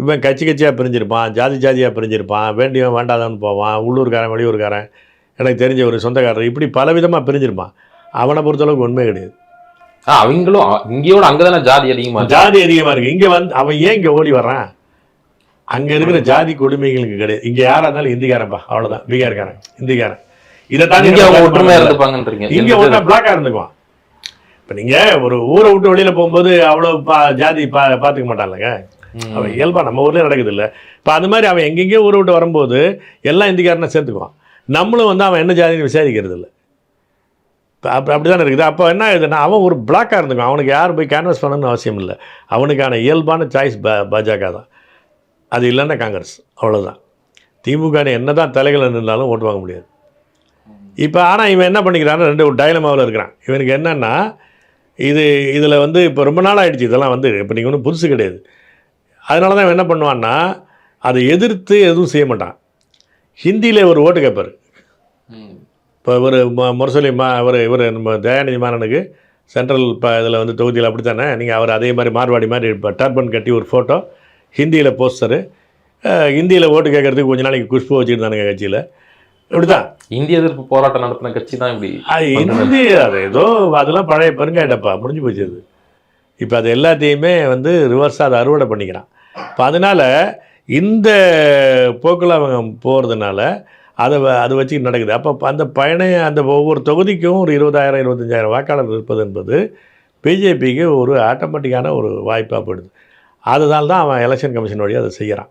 இவன் கட்சி கட்சியாக பிரிஞ்சிருப்பான் ஜாதி ஜாதியாக பிரிஞ்சிருப்பான் வேண்டியவன் வேண்டாதவன் போவான் உள்ளூர்காரன் வெளியூர்காரன் எனக்கு தெரிஞ்ச ஒரு சொந்தக்காரர் இப்படி பலவிதமாக பிரிஞ்சிருப்பான். அவனை பொறுத்தளவுக்கு உண்மை கிடையாது. அவங்களும் இங்கேயோட அங்கதானே ஜாதி அதிகமா இருக்கு? ஜாதி அதிகமாக இருக்குது இங்கே வந்து அவன் ஏன் இங்கே ஓடி வர்றான்? அங்கே இருக்கிற ஜாதி கொடுமைகளுக்கு கிடையாது. இங்கே யாராக இருந்தாலும் இந்திக்காரன்ப்பா அவ்வளோதான் பீகார்காரன் இந்திக்காரன். இதை தாண்டி இங்க அவங்க நம்ம ஒற்றுமையா இல்ல. இருந்துப்பாங்கன்றீங்க. இங்க ஒன்றா பிளாக்கா இருந்துக்குவான். இப்போ நீங்க ஒரு ஊரை விட்டு வெளியில போகும்போது அவ்வளோ பா ஜாதி பா பார்த்துக்க மாட்டான்லங்க. அவன் இயல்பாக நம்ம ஊர்லேயே நடக்குது இப்போ அது மாதிரி அவன் எங்கெங்கேயோ ஊரை விட்டு வரும்போது எல்லாம் இந்திக்காரனை சேர்த்துக்குவான். நம்மளும் வந்து அவன் என்ன ஜாதின்னு விசாரிக்கிறது இல்லை இப்போ அப்படி அப்படி தானே இருக்குது. அப்போ என்ன ஆகுதுன்னா அவன் ஒரு பிளாக்காக இருந்துக்கும் அவனுக்கு யார் போய் கேன்வஸ் பண்ணணும்னு அவசியம் இல்லை. அவனுக்கான இயல்பான சாய்ஸ் பா பாஜக தான். அது இல்லைன்னா காங்கிரஸ். அவ்வளோதான் திமுக என்ன தான் தலைகள் இருந்தாலும் ஓட்டு வாங்க முடியாது. இப்போ ஆனால் இவன் என்ன பண்ணிக்கிறான்னு ரெண்டு ஒரு டைலமாவில் இருக்கிறான். இவனுக்கு என்னென்னா இது இதில் வந்து இப்போ ரொம்ப நாள் ஆகிடுச்சு இதெல்லாம் வந்து இப்போ நீங்கள் ஒன்றும் புதுசு கிடையாது. அதனால தான் என்ன பண்ணுவான்னா அதை எதிர்த்து எதுவும் செய்ய மாட்டான். ஹிந்தியில் ஒரு ஓட்டு கேட்பார். இப்போ இவர் முரசொலி மா இவர் இவர் நம்ம தயாநிதி மாறனுக்கு சென்ட்ரல் இப்போ இதில் வந்து தொகுதியில் அப்படி தானே நீங்கள் அவர் அதே மாதிரி மார்வாடி மாதிரி இப்போ டர்பன் கட்டி ஒரு ஃபோட்டோ ஹிந்தியில் போஸ்டரு ஹிந்தியில் ஓட்டு கேட்கறதுக்கு கொஞ்ச நாளைக்கு குஷ்பு வச்சுருந்தானுங்க கட்சியில். இப்படி தான் இந்திய எதிர்ப்பு போராட்டம் நடத்தின கட்சி தான் இப்படி இந்தி அது ஏதோ அதெல்லாம் பழைய பெருங்காயடப்பா முடிஞ்சு போச்சு அது. இப்போ அது எல்லாத்தையுமே வந்து ரிவர்ஸாக அதை அறுவடை பண்ணிக்கிறான். இப்போ அதனால் இந்த போக்கில் அவங்க போகிறதுனால அதை வ- அதை வச்சு நடக்குது. அப்போ அந்த பயண அந்த ஒவ்வொரு தொகுதிக்கும் ஒரு இருபதாயிரம் இருபத்தஞ்சாயிரம் வாக்காளர் இருப்பது என்பது பிஜேபிக்கு ஒரு ஆட்டோமேட்டிக்கான ஒரு வாய்ப்பாக போயிடுது. அதனால தான் அவன் எலெக்ஷன் கமிஷன் வழியாக அதை செய்கிறான்